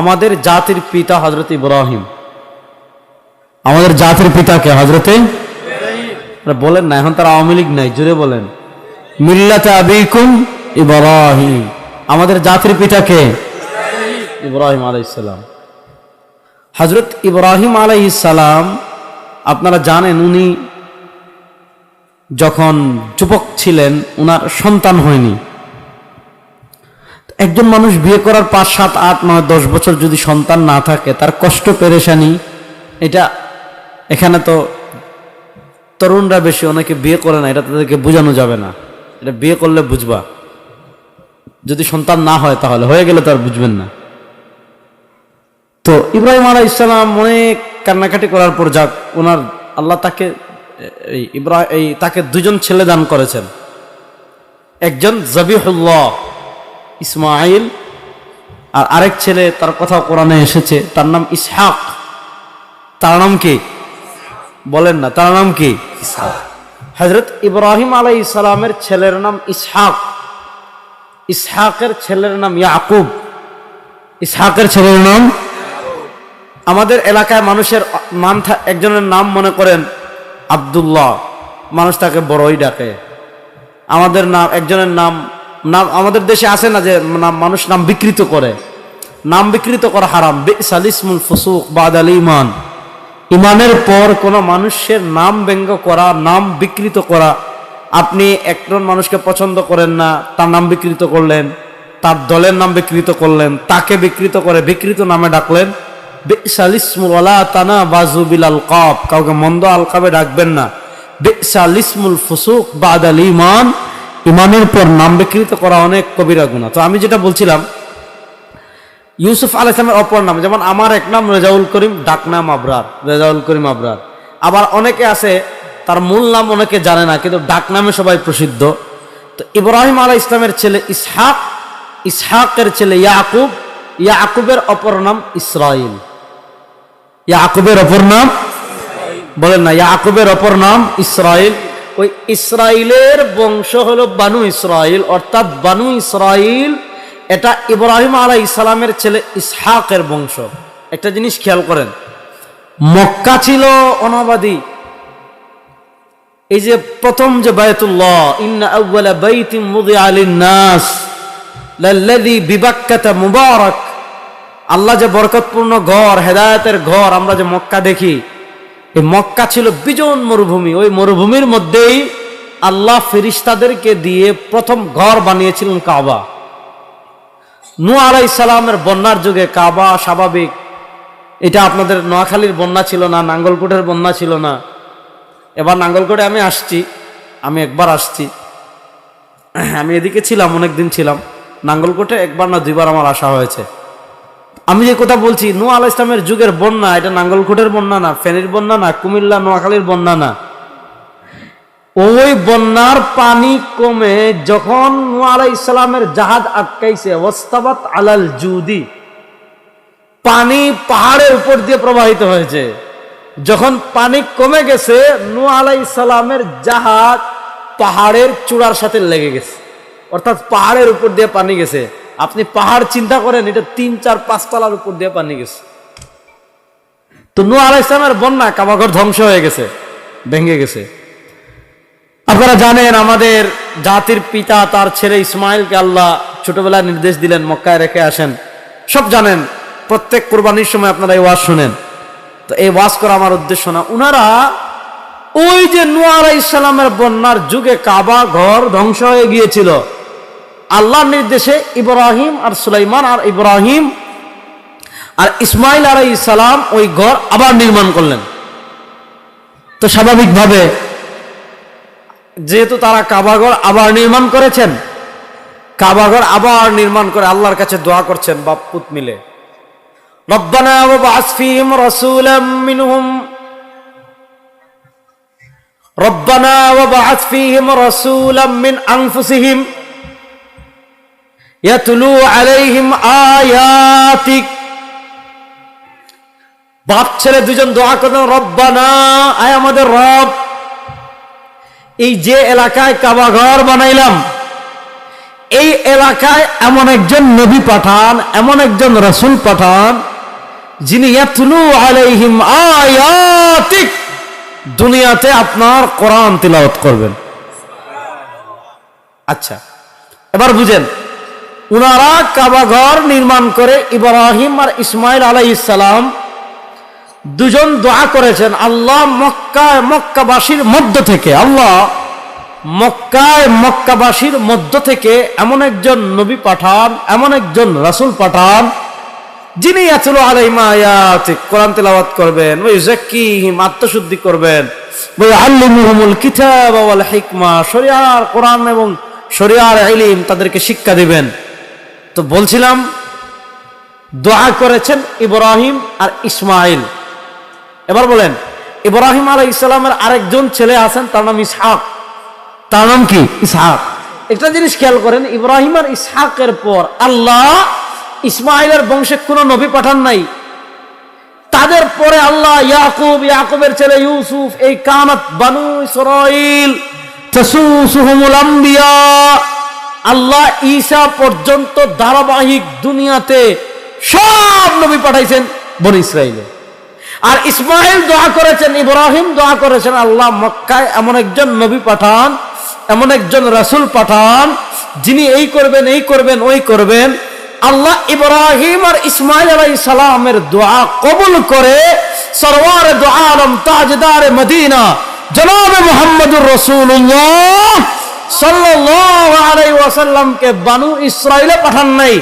আমাদের জাতির পিতা হজরত ইব্রাহিম। আমাদের জাতির পিতাকে হজরতে বলেন না, এখন তার আওয়ামী লীগ নাই জুড়ে বলেন। মিল্লাতে আবিকুম ইব্রাহিম। আমাদের জাতির পিতাকে ইব্রাহিম আলাইসালাম হজরত ইব্রাহিম আলাইসালাম আপনারা জানেন উনি যখন যুবক ছিলেন, উনার সন্তান হয়নি। একজন মানুষ বিয়ে করার পাঁচ, সাত, আট, নয়, দশ বছর যদি সন্তান না থাকে, তার কষ্ট, পেরেশানি, এটা এখানে তো তরুণরা বেশি, অনেকে বিয়ে করে না, এটা তাদেরকে বোঝানো যাবে না। এটা বিয়ে করলে বুঝবা। যদি সন্তান না হয় তাহলে, হয়ে গেলে তো আর বুঝবেন না। তো ইব্রাহিম আলাহ ইসলাম অনেক কান্নাকাটি করার পর যাক, ওনার আল্লাহ তাকে, এই ইব্রাহিম এই তাকে দুজন ছেলে দান করেছেন। একজন জবিহুল্লাহ ইসমাইল আর আরেক ছেলে তার কথা কোরআনে এসেছে, তার নাম ইসহাক। তার নাম কি? বলেন না, তার নাম কি? হজরত ইব্রাহিম আলাই ইসলামের ছেলের নাম ইসহাক। ইসহাকের ছেলের নাম ইয়াকুব। ইসহাকের ছেলের নাম? আমাদের এলাকায় মানুষের নাম একজনের নাম মনে করেন আব্দুল্লাহ। মানুষ তাকে বড়ই ডাকে। আমাদের নাম একজনের নাম নাম আমাদের দেশে আছে না যে মানুষ নাম বিকৃত করে। নাম বিকৃত করা হারাম। সালিসমুল ফসুক বাদ আল ইমান ইমানের পর কোনো মানুষের নাম ব্যঙ্গ করা, নাম বিকৃত করা, আপনি একজন মানুষকে পছন্দ করেন না, তার নাম বিকৃত করলেন, তার দলের নাম বিকৃত করলেন, তাকে বিকৃত করে বিকৃত নামে ডাকলেন বেসালিসমুল তানা বাজু বিলাল কাপ কাউকে মন্দ আলকাবে ডাকবেন না। বেসালিসমুল ফুসুক বাদ আল ইমান ইমানের পর নাম বিকৃত করা অনেক কবিরা গুণা তো আমি যেটা বলছিলাম, ইউসুফ আল ইসলামের অপর নাম, যেমন আমার এক নাম রেজাউল করিম, ডাক নাম আবরার, রেজাউল করিম আবরার। আবার অনেকে আছে, তার মূল নাম অনেকে জানে না, কিন্তু ডাক নামে সবাই প্রসিদ্ধ। তো ইব্রাহিম আলাহ ইসলামের ছেলে ইসহাক, ইসহাকের ছেলে ইয়াকুব, ইয়াকুবের অপর নাম ইসরাইল। ইয়াকুবের অপর নাম? বলেন না, ইয়াকুবের অপর নাম ইসরাইল। ওই ইসরাইলের বংশ হলো বানু ইসরাইল, অর্থাৎ বানু ইসরাইল এটা ইব্রাহিম আলাই ইসলামের ছেলে ইসহাকের বংশ। একটা জিনিস খেয়াল করেন, মক্কা ছিল অনাবাদী। এই যে প্রথম যে বায়তুল্লাহ লাল্লাযী বিবাক্কাতা মুবারাক। আল্লাহ যে বরকতপূর্ণ ঘর, হেদায়েতের ঘর আমরা যে মক্কা দেখি এই মক্কা ছিল বিজন মরুভূমি। ওই মরুভূমির মধ্যেই আল্লাহ ফেরিস্তাদেরকে দিয়ে প্রথম ঘর বানিয়েছিলেন কাবা। নু আলাই সালামের বন্যার যুগে কাবা স্বাভাবিক। এটা আপনাদের নোয়াখালীর বন্যা ছিল না, নাঙ্গলকোটের বন্যা ছিল না। এবার নাঙ্গলকোটে আমি আসছি, আমি একবার আসছি। আমি এদিকে ছিলাম অনেক দিন ছিলাম। নাঙ্গলকোটে একবার না দুইবার আমার আসা হয়েছে। আমি যে কথা বলছি নু আল ইসলামের যুগের বন্যা, এটা নাঙ্গলকোটের বন্যা না, ফেনীর বন্যা না, কুমিল্লা, নোয়াখালীর বন্যা না। ওই বন্যার পানি কমে যখন নু আলাই ইসলামের জাহাজ আটকাইছে, ওস্তাবাত আলাল জুদি পানি পাহাড়ের উপর দিয়ে প্রবাহিত হয়েছে। যখন পানি কমে গেছে নু আলাই ইসলামের জাহাজ পাহাড়ের চূড়ার সাথে লেগে গেছে। অর্থাৎ পাহাড়ের উপর দিয়ে পানি গেছে। আপনি পাহাড় চিন্তা করেন, এটা তিন, চার পাঁচতলার উপর দিয়ে পানি গেছে। তো নু আলাই ইসলামের বন্যা কাবাঘর ধ্বংস হয়ে গেছে, ভেঙে গেছে। আপনারা জানেন, আমাদের জাতির পিতা, তার ছেলে ইসমাইলকে আল্লাহ ছোটবেলায় নির্দেশ দিলেন, মক্কায় রেখে আসেন। সব জানেন, প্রত্যেক কোরবানির সময় আপনারা এই ওয়াজ শোনেন। তো এই ওয়াজ করা আমার উদ্দেশ্য না। উনারা ওই যে নুয়ারা ইসলামের বন্যার যুগে কাবা ঘর ধ্বংস হয়ে গিয়েছিল। আল্লাহর নির্দেশে ইব্রাহিম আর সুলাইমান আর ইব্রাহিম আর ইসমাইল আলাই ইসলাম ওই ঘর আবার নির্মাণ করলেন। তো স্বাভাবিকভাবে যেহেতু তারা কাবাঘর আবার নির্মাণ করেছেন কাবাঘর আবার নির্মাণ করে আল্লাহর কাছে দোয়া করছেন বাপ পুত মিলে। রব্বানা ফীহিম রাসূলাম মিনহুম। রব্বানা মিন আলাইহিম বাপ ছেলে দুজন দোয়া করলেন রব্বানা, আয় আমাদের রব। এই যে এলাকায় কাবাঘর বানাইলাম, এই এলাকায় এমন একজন নবী পাঠান, এমন একজন রসুল পাঠান, যিনি ইয়াতলু আলাইহিম আয়াতিক দুনিয়াতে আপনার কোরআন তিলাওয়াত করবেন। আচ্ছা এবার বুঝেন উনারা কাবা ঘর নির্মাণ করে ইব্রাহিম আর ইসমাইল আলাই ইসালাম দুজন দোয়া করেছেন, আল্লাহ মক্কায় মক্কাবাসীর মধ্য থেকে, আল্লাহ মক্কায় মক্কাবাসীর মধ্য থেকে এমন একজন নবী পাঠান, এমন একজন রাসূল পাঠান, যিনি আচল আলাইমা আয়াত, কোরআন তেলাওয়াত করবেন ওই জাক্কিহিম আত্মশুদ্ধি করবেন ওই আল্লিমুহুমুল কিতাব ওয়াল হিকমা, শরিয়ার কোরআন এবং শরিয়ার ইলম তাদেরকে শিক্ষা দিবেন। তো বলছিলাম, দোয়া করেছেন ইব্রাহিম আর ইসমাইল। এবার বলেন, ইব্রাহিম আলাই ইসলামের আরেকজন ছেলে আছেন, তার নাম ইসহাক। তার নাম কি? ইসহাক। একটা জিনিস খেয়াল করেন, ইব্রাহিম আর ইসহাকের পর আল্লাহ ইসমাইলের বংশে কোনো নবী পাঠান নাই। তাদের পরে আল্লাহ ইয়াকুব, ইয়াকুবের ছেলে ইউসুফ, এই কানাত বানু ইসরাইল, তাসুসুহুমুল আম্বিয়া আল্লাহ ঈসা পর্যন্ত ধারাবাহিক দুনিয়াতে সব নবী পাঠাইছেন বনি ইসরাইলে। আর ইসমাইল দোয়া করেছেন, ইব্রাহিম দোয়া করেছেন, আল্লাহ মক্কায় এমন একজন নবী পাঠান, এমন একজন রাসূল পাঠান, যিনি এই করবেন এই করবেন, ওই করবেন। আল্লাহ ইব্রাহিম আর ইসমাইল আলাই সালামের দোয়া কবুল করে সরওয়ার দোয়া আলম তাজদার মদিনা, জনাব মোহাম্মদুর রসুল্লাহ বানু ইসরাইলে পাঠান নাই,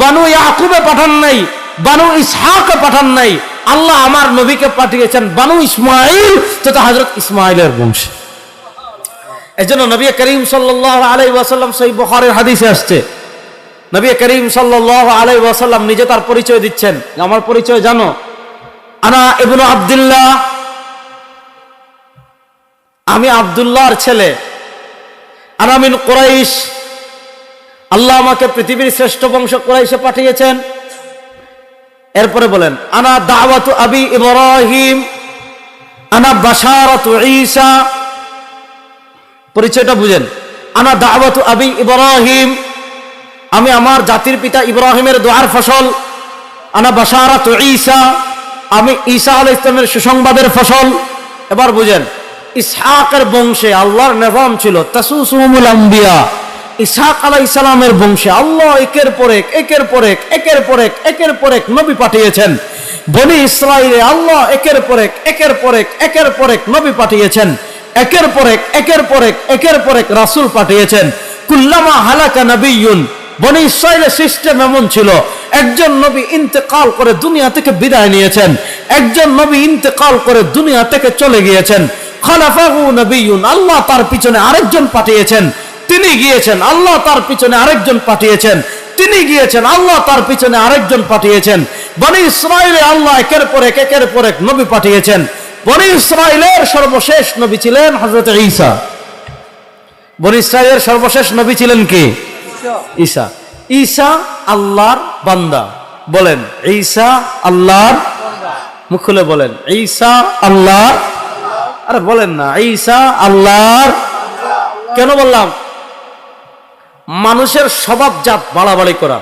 বানু ইয়াকুবে পাঠান নাই, বানু ইসহাকে পাঠান নাই। আল্লাহ আমার নবীকে পাঠিয়েছেন বানু ইসমাইল তথা হযরত ইসমাইলের বংশে। এজন্য নবী করিম সেই বুখারীর হাদিসে আসছে। নবী করিম সাল্লাল্লাহু আলাইহি ওয়াসাল্লাম নিজে তার পরিচয় দিচ্ছেন। আমার পরিচয় জানো? আনা ইবনু আব্দুল্লাহ। আমি আব্দুল্লাহর ছেলে। আনামিন কোরাইশ। আল্লাহ আমাকে পৃথিবীর শ্রেষ্ঠ বংশ কোরাইশে পাঠিয়েছেন। এরপরে বলেন, আনা দাওয়াতু আবি ইব্রাহিম, আনা বাশারাতু ঈসা। পরিচয়টা বুঝেন। আনা দাওয়াতু আবি ইব্রাহিম, আমি আমার জাতির পিতা ইব্রাহিমের দোয়ার ফসল। আনা বাশারাতু ঈসা, আমি ঈসা আলাইহিস ইসলামের সুসংবাদের ফসল। এবার বুঝেন ইসহাকের বংশে আল্লাহর নেভাম ছিল তাসুসুমুল আম্বিয়া ইসহাক আলাইহিস সালামের বংশে আল্লাহ একের পর এক একের পর এক একের পর এক একের পর এক নবী পাঠিয়েছেন বনি ইসরাইলে আল্লাহ একের পর এক একের পর এক একের পর এক নবী পাঠিয়েছেন একের পর এক একের পর এক একের পর এক রাসূল পাঠিয়েছেন কুল্লামা হালাকা নবিয়ুন বনি ইসরায়েলের সিস্টেম এমন ছিল একজন নবী ইন্তেকাল করে দুনিয়া থেকে বিদায় নিয়েছেন একজন নবী ইন্তেকাল করে দুনিয়া থেকে চলে গিয়েছেন খালাফাহু নবিয়ুন, আল্লাহ তার পিছনে আরেকজন পাঠিয়েছেন। তিনি গিয়েছেন, আল্লাহ তার পিছনে আরেকজন পাঠিয়েছেন। তিনি গিয়েছেন, আল্লাহ তার পিছনে আরেকজন পাঠিয়েছেন। বনি ইসরায়েলে আল্লাহ একের পর এক, একের পর এক নবী পাঠিয়েছেন। বনি ইসরায়েলের সর্বশেষ নবী ছিলেন হযরত ঈসা। বনি ইসরায়েলের সর্বশেষ নবী ছিলেন কি? ঈসা। ঈসা আল্লাহর বান্দা। বলেন, ঈসা আল্লাহর মুখ খুলে বলেন, ঈসা আল্লাহর আরে বলেন না, ঈসা আল্লাহর কেন বললাম? মানুষের স্বভাবজাত বাড়াবাড়ি করা।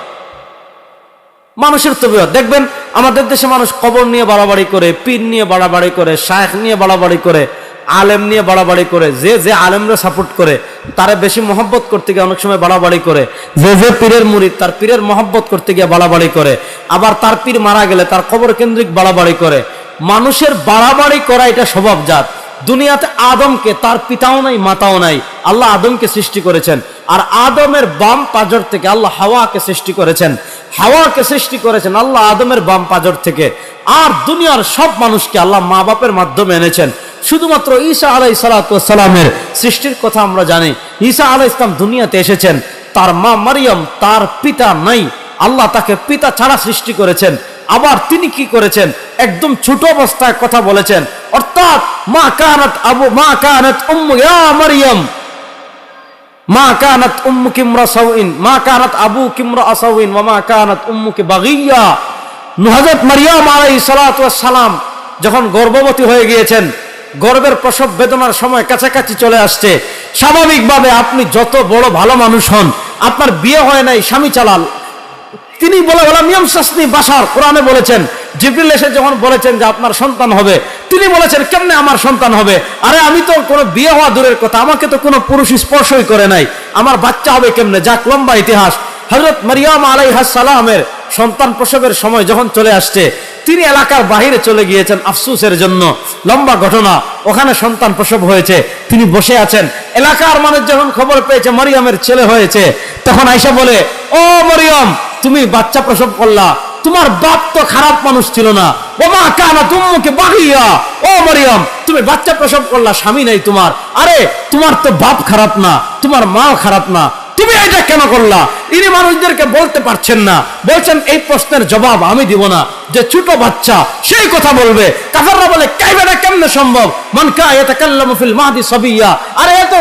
মানুষের তবিয়ত। দেখবেন, আমাদের দেশে মানুষ কবর নিয়ে বাড়াবাড়ি করে, পীর নিয়ে বাড়াবাড়ি করে, শায়েখ নিয়ে বাড়াবাড়ি করে, আলেম নিয়ে বাড়াবাড়ি করে, যে যে আলেমরা সাপোর্ট করে, তারা বেশি মহব্বত করতে গিয়ে অনেক সময় বাড়াবাড়ি করে। যে যে পীরের মুরিদ, তার পীরের মহব্বত করতে গিয়ে বাড়াবাড়ি করে। আবার তার পীর মারা গেলে তার কবর কেন্দ্রিক বাড়াবাড়ি করে। মানুষের বাড়াবাড়ি করা এটা স্বভাবজাত। দুনিয়াতে আদমকে তার পিতাও নাই, মাতাও নাই। আল্লাহ আদমকে সৃষ্টি করেছেন। আর আদমের বাম পাজর থেকে আল্লাহ হাওয়াকে সৃষ্টি করেছেন। হাওয়াকে সৃষ্টি করেছেন আল্লাহ আদমের বাম পাজর থেকে। আর দুনিয়ার সব মানুষকে আল্লাহ মা বাপের মাধ্যমে এনেছেন। শুধুমাত্র ঈসা আলাই সালাতামের সৃষ্টির কথা আমরা জানি। ঈসা আলাই ইসলাম দুনিয়াতে এসেছেন। তার মা মারিয়াম তার পিতা নাই। আল্লাহ তাকে পিতা ছাড়া সৃষ্টি করেছেন। আবার তিনি কি করেছেন? একদম ছোট অবস্থায় কথা বলেছেন। অর্থাৎ মা কানাত আবু, মা কানাত উম্মু মা কানাত উম্মুকি ইমরাসাউইন মা কানাত আবু কিমরা মা কানাত উম্মুকি বাগিয়া। মারিয়াম সালাম যখন গর্ভবতী হয়ে গিয়েছেন গর্বের প্রসব বেদনার সময় কাছাকাছি চলে আসছে। স্বাভাবিকভাবে আপনি যত বড় ভালো মানুষ হন, আপনার বিয়ে হয় নাই, স্বামী চালাল। তিনি বলে বলা নিয়ম শাস্তি বাসার। কোরআনে বলেছেন, জিবরিল এসে যখন বলেছেন যে আপনার সন্তান হবে, তিনি বলেছেন, কেমনে আমার সন্তান হবে? আরে, আমি তো কোনো বিয়ে হওয়া দূরের কথা, আমাকে তো কোনো পুরুষ স্পর্শই করে নাই। আমার বাচ্চা হবে কেমনে? যাক, লম্বা ইতিহাস। হজরত মারিয়াম আলাইহাস সালামের সন্তান প্রসবের সময় যখন চলে আসছে, তিনি এলাকার বাহিরে চলে গিয়েছেন আফসুসের জন্য। লম্বা ঘটনা, ওখানে সন্তান প্রসব হয়েছে, তিনি বসে আছেন। এলাকার মানুষ যখন খবর পেয়েছে মরিয়মের ছেলে হয়েছে, তখন আইসা বলে, ও মরিয়ম তুমি বাচ্চা প্রসব করলা। তোমার বাপ তো খারাপ মানুষ ছিল না। ওমা কানা তুমুকে বাগিয়া। ও মরিয়ম, তুমি বাচ্চা প্রসব করলা, স্বামী নাই তোমার। আরে, তোমার তো বাপ খারাপ না, তোমার মাও খারাপ না। তুমি এটা কেন করলা? ইনি মানুষদেরকে বলতে পারছেন না। বলছেন, এই প্রশ্নের জবাব আমি দিব না। যে ছোট বাচ্চা, সেই কথা বলবে। কাফাররা বলে কাইবেটা কেমনে সম্ভব? মান ফিল মাহদি সাবিয়া। আরে, এ তো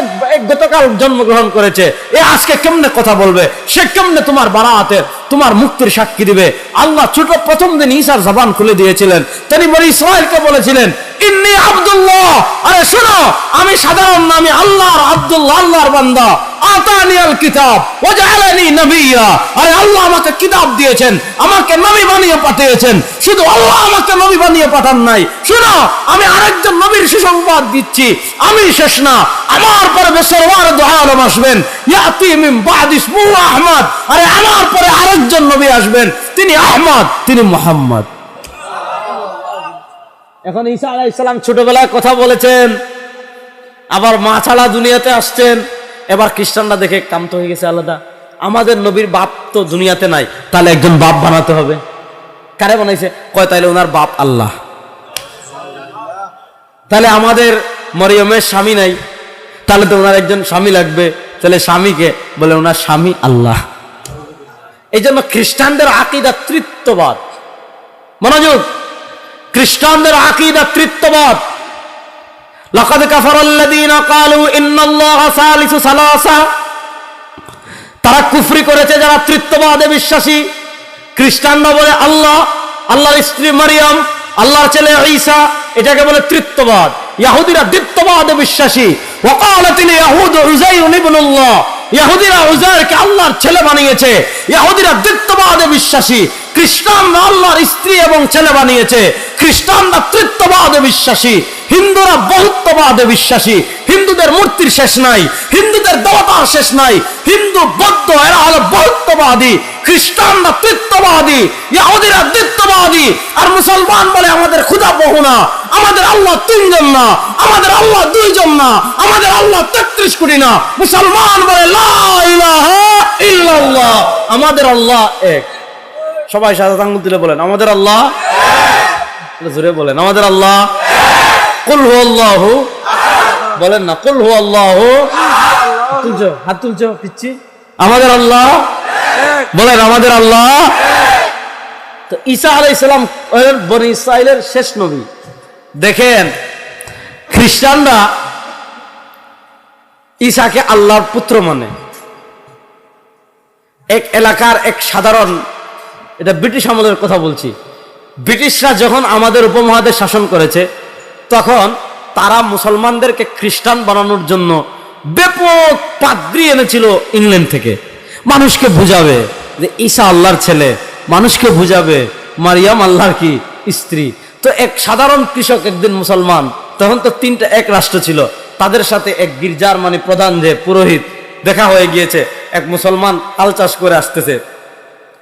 গতকাল জন্মগ্রহণ করেছে। এ আজকে কেমনে কথা বলবে? সে কেমনে তোমার বারাতে তোমার মুক্তির সাক্ষী দিবে। আল্লাহ ছোট প্রথম দিন ঈসার জবান খুলে দিয়েছিলেন। তিনি বলে ইসরায়েলকে বলেছিলেন, ইন্নি আব্দুল্লাহ। আরে শোনো, আমি সাধারণ না, আমি আল্লাহর আব্দুল্লাহ, আল্লাহর বান্দা। আরে আল্লাহ আমাকে কিতাব দিয়েছেন, আমাকে নবী বানিয়ে পাঠিয়েছেন। শুধু আল্লাহ আমাকে নবী বানিয়ে পাঠান নাই। শুনো, আমি নবীর সুসংবাদ দিচ্ছি। আমি শেষ না, আমার পরে দু আসবেন। আহমদ। আরে আমার পরে আরেকজন নবী আসবেন, তিনি আহমদ, তিনি মুহাম্মদ। এখন ঈসা আলাইহিস সালাম ছোটবেলায় কথা বলেছেন, আবার মা ছাড়া দুনিয়াতে আসছেন, এবার খ্রিস্টানরা দেখে কান্ত হয়ে গেছে আলাদা। আমাদের নবীর বাপ তো দুনিয়াতে নাই, তাহলে একজন বাপ বানাতে হবে। কারে বানাইছে? কয়, তাইলে ওনার বাপ আল্লাহ। তাহলে আমাদের মরিয়মের স্বামী নাই, তাহলে তো ওনার একজন স্বামী লাগবে। তাহলে স্বামীকে বলে ওনার স্বামী আল্লাহ এই জন্য খ্রিস্টানদের আকিদা তৃত্ববাদ মনোযোগ খ্রিস্টানদের আকিদা তৃত্ববাদ لقد كفر الذين قالوا ان الله ثالث ثلاثه তারা কুফরি করেছে যারা তৃত্ববাদে বিশ্বাসী খ্রিস্টানরা বলে আল্লাহ আল্লাহর স্ত্রী মারিয়াম আল্লাহর ছেলে ঈসা এটাকে বলে তৃত্ববাদ ইহুদিরা দ্বিত্ববাদ বিশ্বাসী। আল্লাহর ছেলে বানিয়েছে। বিশ্বাসী। আল্লাহর স্ত্রী এবং ছেলে বানিয়েছে। খ্রিস্টানরা তৃত্ববাদে বিশ্বাসী। হিন্দুরা বহুত্ববাদে বিশ্বাসী। হিন্দুদের মূর্তির শেষ নাই। হিন্দুদের দেবতার শেষ নাই। হিন্দু বৌদ্ধ, এরা হলো বহুত্ববাদী খ্রিস্টানরা তৃত্ববাদী ইহুদিরা দ্বিত্ববাদী আর মুসলমান বলে আমাদের ক্ষুধা বহু না, আমাদের আল্লাহ তিনজন না, আমাদের আল্লাহ দুইজন না, আমাদের আল্লাহ তেত্রিশ কোটি না। মুসলমান বলে ইল্লাল্লাহ, আমাদের আল্লাহ এক। সবাই সাদা আঙ্গুল তুলে বলেন, আমাদের আল্লাহ জোরে বলেন, আমাদের আল্লাহ কুল হু আল্লাহু বলেন না, কুল হু আল্লাহু তুলছো, হাত তুলছো, পিচ্ছি। আমাদের আল্লাহ বলেন, আমাদের আল্লাহ। তো ঈসা আলাই ইসলাম বনি ইসরায়েলের শেষ নবী। দেখেন, খ্রিস্টানরা ঈসাকে আল্লাহর পুত্র মানে। এক এলাকার এক সাধারণ, এটা ব্রিটিশ আমলের কথা বলছি। ব্রিটিশরা যখন আমাদের উপমহাদেশ শাসন করেছে, তখন তারা মুসলমানদেরকে খ্রিস্টান বানানোর জন্য ব্যাপক পাদ্রি এনেছিল ইংল্যান্ড থেকে। মানুষকে বুঝাবে যে ঈশা আল্লাহর ছেলে। মানুষকে বুঝাবে, মারিয়াম আল্লাহর কি? স্ত্রী। তো এক সাধারণ কৃষক একদিন মুসলমান, তখন তো তিনটা, এক রাষ্ট্র ছিল। তাদের সাথে এক গির্জার মানে প্রধান যে পুরোহিত, দেখা হয়ে গিয়েছে। এক মুসলমান আল চাষ করে আসতেছে।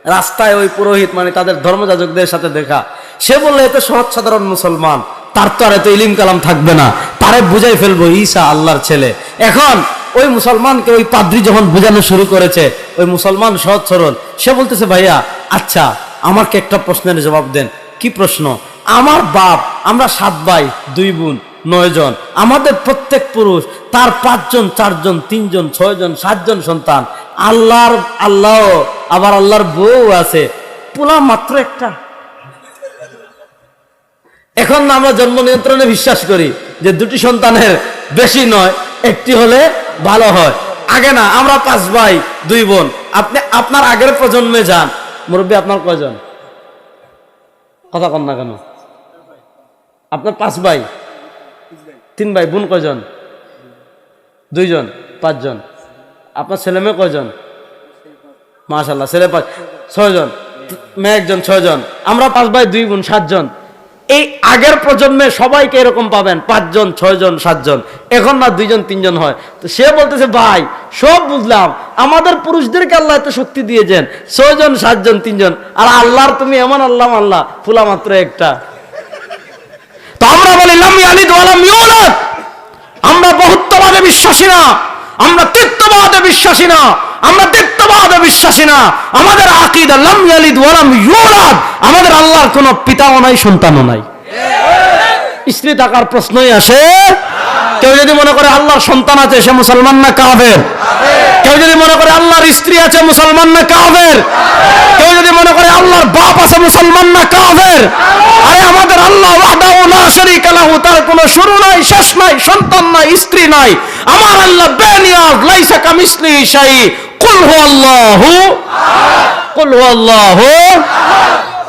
রাস্তায় ওই পুরোহিত মানে তাদের ধর্মযাজকদের সাথে দেখা। সে বললে এত সহজ সাধারণ মুসলমান। তার তো আর এত ইলিম কালাম থাকবে না। তারে বুঝাই ফেলব, ঈসা আল্লাহর ছেলে। এখন ওই মুসলমানকে ওই পাদ্রি যখন বোঝানো শুরু করেছে, ওই মুসলমান সহজ সরল। সে বলতেছে, ভাইয়া আচ্ছা আমাকে একটা প্রশ্নের জবাব দেন। কি প্রশ্ন? আমার বাপ, আমরা সাত ভাই, দুই বোন, নয় জন। আমাদের প্রত্যেক পুরুষ, তার পাঁচজন, চারজন, তিনজন, ছয়জন, সাতজন সন্তান। আল্লাহর, আল্লাহ, আবার আল্লাহর বউ আছে। পোলা মাত্র একটা। এখন আমরা জন্ম নিয়ন্ত্রণে বিশ্বাস করি যে দুটি সন্তানের বেশি নয়, একটি হলে ভালো হয়। আগে না, আমরা পাঁচ ভাই, দুই বোন। আপনি, আপনার আগের প্রজন্মে যান। মুরব্বী, আপনার কয়জন? কথা কন না কেন? আপনার পাঁচ ভাই? তিন ভাই, বোন কয়জন? দুইজন, পাঁচজন। আপনার ছেলে মেয়ে কয়জন? মাশাল্লাহ ছেলে পাঁচ ছয়জন। মেয়ে একজন, ছয়জন। আমরা পাঁচ ভাই, দুই বোন, সাতজন। এই আগের প্রজন্মে সবাইকে এরকম পাবেন, পাঁচজন, ছয়জন, সাতজন। এখন না দুইজন, তিনজন হয়। তো সে বলতেছে, ভাই, সব বুঝলাম। আমাদের পুরুষদেরকে আল্লাহ এত শক্তি দিয়েছেন। ছয়জন, সাতজন, তিনজন। আর আল্লাহর তুমি এমন আল্লাহ আল্লাহ ফুলা মাত্র একটা। তো আমরা বলি আমরা বহুত্ববাদে বিশ্বাসী না। আমরা তৃত্ববাদে বিশ্বাসী না। আমরা তৃত্ববাদে বিশ্বাসী না। আমাদের আকিদা, লাম ইয়ালিদ ওয়ালাম ইউলাদ। কোনো পিতাও নাই, সন্তানও নাই। স্ত্রী থাকার প্রশ্নই আসে, কেউ যদি মনে করে আল্লাহর সন্তান আছে, সে মুসলমান না কাফের? কেউ যদি মনে করে আল্লাহর স্ত্রী আছে, মুসলমান না কাফের? কেউ যদি মনে করে আল্লাহর বাপ আছে, মুসলমান না কাফের? আরে আমাদের আল্লাহ তার কোনো শুরু নাই, শেষ নাই, সন্তান নাই, স্ত্রী নাই। আমার আল্লাহ বেনিয়াজ, লাইসা কামিসলিহি শাই